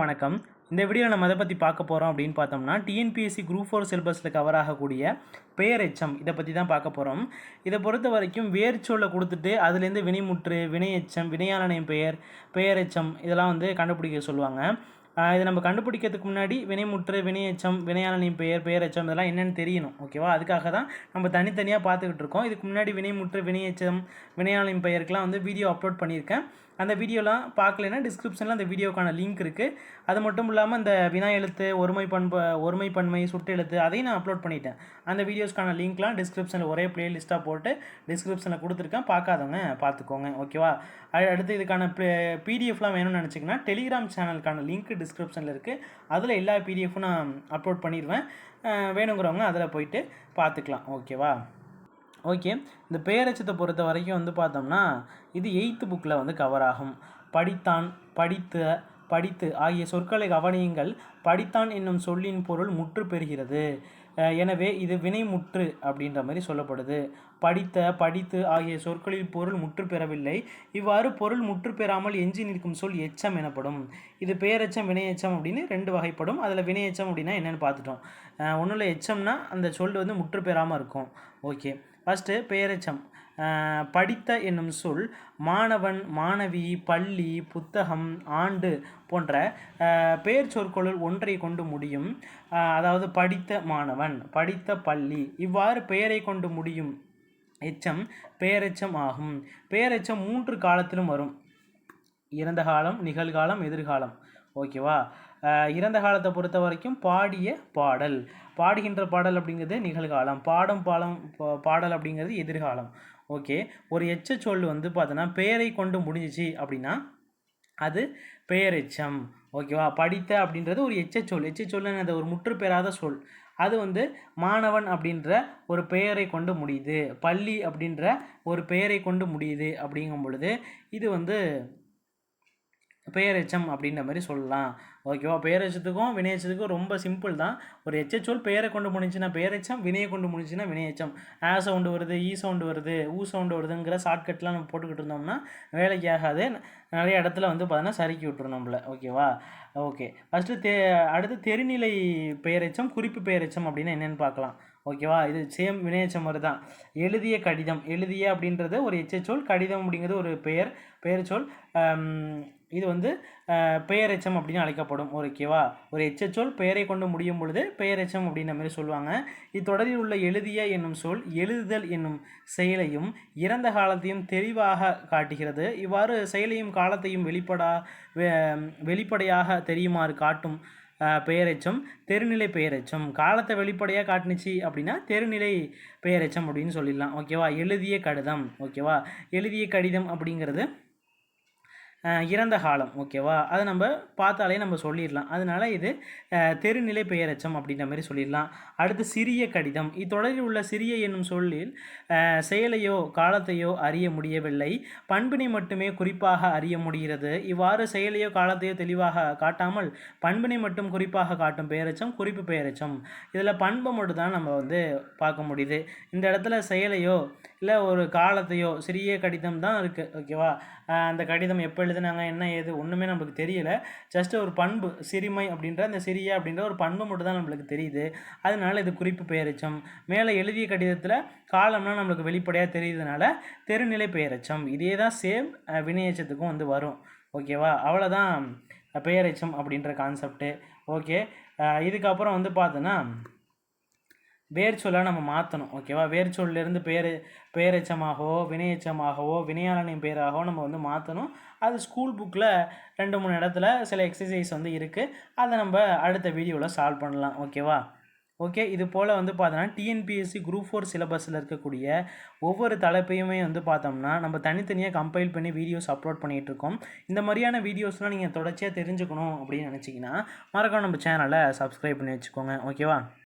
வணக்கம். இந்த வீடியோவில் நம்ம எதை பற்றி பார்க்க போகிறோம் அப்படின்னு பார்த்தோம்னா டிஎன்பிஎஸ்சி குரூப் ஃபோர் சிலபஸில் கவர் ஆகக்கூடிய பெயர் எச்சம் இதை பற்றி தான் பார்க்க போகிறோம் இதை பொறுத்த வரைக்கும் வேர்ச்சொல்லை கொடுத்துட்டு அதுலேருந்து வினைமுற்று வினை எச்சம் வினையாளனின் பெயர் பெயர் எச்சம் இதெல்லாம் வந்து கண்டுபிடிக்க சொல்லுவாங்க. இதை நம்ம கண்டுபிடிக்கிறதுக்கு முன்னாடி வினைமுற்று வினையச்சம் வினையாளனின் பெயர் பெயரெச்சம் இதெல்லாம் என்னென்னு தெரியணும் ஓகேவா அதுக்காக தான் நம்ம தனித்தனியாக பார்த்துக்கிட்டு இருக்கோம். இதுக்கு முன்னாடி வினைமுற்று வினையச்சம் வினையாளனின் பெயருக்கெலாம் வந்து வீடியோ அப்லோட் பண்ணியிருக்கேன். அந்த வீடியோலாம் பார்க்கலன்னா டிஸ்கிரிப்ஷனில் அந்த வீடியோக்கான லிங்க் இருக்குது அது மட்டும் இல்லாமல் இந்த வினா எழுத்து ஒருமை பண்பு ஒருமை பன்மை சுட்டு எழுத்து அதையும் நான் அப்லோட் பண்ணிட்டேன். அந்த வீடியோஸ்க்கான லிங்க்லாம் டிஸ்கிரிப்ஷனில் ஒரே பிளேலிஸ்ட்டாக போட்டு டிஸ்கிரிப்ஷனில் கொடுத்துருக்கேன். பார்க்காதவங்க பார்த்துக்கோங்க. ஓகேவா அ- அடுத்து இதுக்கான பிடிஎஃப்லாம் வேணும்னு நினச்சிங்கன்னா டெலிகிராம் சேனலுக்கான லிங்க் டிஸ்கிரிப்ஷனில் இருக்குது அதில் எல்லா பிடிஎஃப்பும் நான் அப்லோட் பண்ணிடுவேன் வேணுங்கிறவங்க அதில் போயிட்டு பார்த்துக்கலாம். ஓகேவா ஓகே. இந்த பேரச்சத்தை பொறுத்த வரைக்கும் வந்து பார்த்தோம்னா இது எயித்து புக்கில் வந்து கவர் ஆகும். படித்தான் படித்த படித்து ஆகிய சொற்களை கவனியுங்கள். படித்தான் என்னும் சொல்லின் பொருள் முற்று பெறுகிறது. எனவே இது வினைமுற்று அப்படின்ற மாதிரி சொல்லப்படுது. படித்த படித்து ஆகிய சொற்களில் பொருள் முற்று பெறவில்லை. இவ்வாறு பொருள் முற்று பெறாமல் எஞ்சி நிற்கும் சொல் எச்சம் எனப்படும். இது பேரெச்சம் வினையெச்சம் அப்படின்னு ரெண்டு வகைப்படும். அதில் வினையெச்சம் அப்படின்னா என்னென்னு பார்த்துட்டோம். ஒன்றும் இல்லை எச்சம்னா அந்த சொல் வந்து முற்று பெறாமல் இருக்கும். ஓகே. ஃபஸ்ட்டு பெயரெச்சம் படித்த என்னும் சொல் மாணவன் மாணவி பள்ளி புத்தகம் ஆண்டு போன்ற பெயர் சொற்களுள் ஒன்றை கொண்டு முடியும். அதாவது படித்த மாணவன் படித்த பள்ளி இவ்வாறு பெயரை கொண்டு முடியும். எச்சம் பெயரெச்சம் ஆகும். பெயரெச்சம் மூன்று காலத்திலும் வரும். இறந்த காலம் நிகழ்காலம் எதிர்காலம். ஓகேவா? இறந்த காலத்தை பொறுத்த வரைக்கும் பாடிய பாடல். பாடுகின்ற பாடல் அப்படிங்கிறது நிகழ்காலம். பாடும் பாலம் பாடல் அப்படிங்கிறது எதிர்காலம். ஓகே. ஒரு எச்ச சொல் வந்து பார்த்தோன்னா பெயரை கொண்டு முடிஞ்சிச்சு அப்படின்னா அது பெயரெச்சம். ஓகேவா? படித்த அப்படின்றது ஒரு எச்ச சொல் எச்ச சொல்லுன்னு அது ஒரு முற்று பெறாத சொல். அது வந்து மாணவன் அப்படின்ற ஒரு பெயரை கொண்டு முடியுது. பள்ளி அப்படின்ற ஒரு பெயரை கொண்டு முடியுது அப்படிங்கும் பொழுது இது வந்து பெயரெச்சம் அப்படின்ற மாதிரி சொல்லலாம். ஓகேவா பெயரெச்சத்துக்கும் வினையெச்சத்துக்கும் ரொம்ப சிம்பிள் தான். ஒரு எச்சச்சொல் பெயரை கொண்டு முடிஞ்சுன்னா பெயரெச்சம் வினையை கொண்டு முடிஞ்சுன்னா வினையச்சம். ஆ சவுண்டு வருது e ஈ சவுண்டு வருது ஊ சவுண்டு வருதுங்கிற ஷார்ட்கட்லாம் நம்ம போட்டுக்கிட்டு இருந்தோம்னா வேலைக்கு ஆகாது. நிறைய இடத்துல வந்து பார்த்தோன்னா சறுக்கி விட்டுரும் நம்மள. ஓகேவா ஓகே ஃபஸ்ட்டு தே அடுத்து தெரிநிலை பெயரெச்சம் குறிப்பு பெயரெச்சம் அப்படின்னா என்னென்னு பார்க்கலாம். ஓகேவா இது சேம் வினையச்சம் மாதிரி தான். எழுதிய கடிதம். எழுதிய அப்படின்றது ஒரு எச்சச்சொல் கடிதம் அப்படிங்கிறது ஒரு பெயர் பெயர் சொல் இது வந்து பெயரெச்சம் அப்படின்னு அழைக்கப்படும் ஓகேவா ஒரு எச்சச்சொல் பெயரை கொண்டு முடியும் பொழுது பெயரெச்சம் அப்படின்ற மாதிரி சொல்லுவாங்க. இத்தொடரில் உள்ள எழுதிய என்னும் சொல் எழுதுதல் என்னும் செயலையும் இறந்த காலத்தையும் தெளிவாக காட்டுகிறது. இவ்வாறு செயலையும் காலத்தையும் வெளிப்படா வெ- வெளிப்படையாக தெரியுமாறு காட்டும் பெயரெச்சம் தெருநிலை பெயரெச்சம். காலத்தை வெளிப்படையாக காட்டுனுச்சு அப்படின்னா தெருநிலை பெயரெச்சம் அப்படின்னு சொல்லிடலாம். ஓகேவா? எழுதிய கடிதம். ஓகேவா? எழுதிய கடிதம் அப்படிங்கிறது இறந்த காலம் ஓகேவா? அதை நம்ம பார்த்தாலே நம்ம சொல்லிடலாம். அதனால இது தெருநிலை பெயரச்சம் அப்படின்ற மாதிரி சொல்லிடலாம். அடுத்து சிறிய கடிதம். இத்தொடரில் உள்ள சிறிய என்னும் சொல்லில் செயலையோ காலத்தையோ அறிய முடியவில்லை. பண்பினை மட்டுமே குறிப்பாக அறிய முடிகிறது. இவ்வாறு செயலையோ காலத்தையோ தெளிவாக காட்டாமல் பண்பினை மட்டும் குறிப்பாக காட்டும் பெயரச்சம் குறிப்பு பெயரச்சம். இதில் பண்பை மட்டும் தான் நம்ம வந்து பார்க்க முடியுது. இந்த இடத்துல செயலையோ இல்லை ஒரு காலத்தையோ சிறிய கடிதம் தான் இருக்குது ஓகேவா? அந்த கடிதம் எப்போ எழுதுனாங்க என்ன ஏது ஒன்றுமே நம்மளுக்கு தெரியல. ஜஸ்ட் ஒரு பண்பு சிறுமை அப்படின்ற அந்த சிறிய அப்படின்ற ஒரு பண்பு மட்டும் தான் நம்மளுக்கு தெரியுது. அதனால இது குறிப்பு பெயரச்சம். மேலே எழுதிய கடிதத்தில் காலம்னா நம்மளுக்கு வெளிப்படையாக தெரியுதுனால தெருநிலை பெயரச்சம். இதே தான் சேம் வினையச்சத்துக்கும் வந்து வரும். ஓகேவா அவ்வளோதான் பெயரச்சம் அப்படின்ற கான்செப்ட்டு ஓகே இதுக்கப்புறம் வந்து பார்த்தோன்னா வேர்ச்சொல்லாக நம்ம மாற்றணும் ஓகேவா வேர்ச்சொல்லிருந்து பேர் பெயரெச்சமாகவோ வினையச்சமாகவோ வினையாளனின் பெயராகவோ நம்ம வந்து மாற்றணும் அது ஸ்கூல் புக்கில் ரெண்டு மூணு இடத்துல சில எக்ஸசைஸ் வந்து இருக்குது அதை நம்ம அடுத்த வீடியோவில் சால்வ் பண்ணலாம் ஓகேவா ஓகே இது போல் வந்து பார்த்தோன்னா டிஎன்பிஎஸ்சி குரூப் ஃபோர் சிலபஸில் இருக்கக்கூடிய ஒவ்வொரு தலைப்பையுமே வந்து பார்த்தோம்னா நம்ம தனித்தனியாக கம்பைல் பண்ணி வீடியோஸ் அப்லோட் பண்ணிகிட்டு இருக்கோம். இந்த மாதிரியான வீடியோஸ்லாம் நீங்கள் தொடர்ச்சியாக தெரிஞ்சுக்கணும் அப்படின்னு நினச்சிங்கன்னா மறக்காம நம்ம சேனலை சப்ஸ்கிரைப் பண்ணி வச்சுக்கோங்க ஓகேவா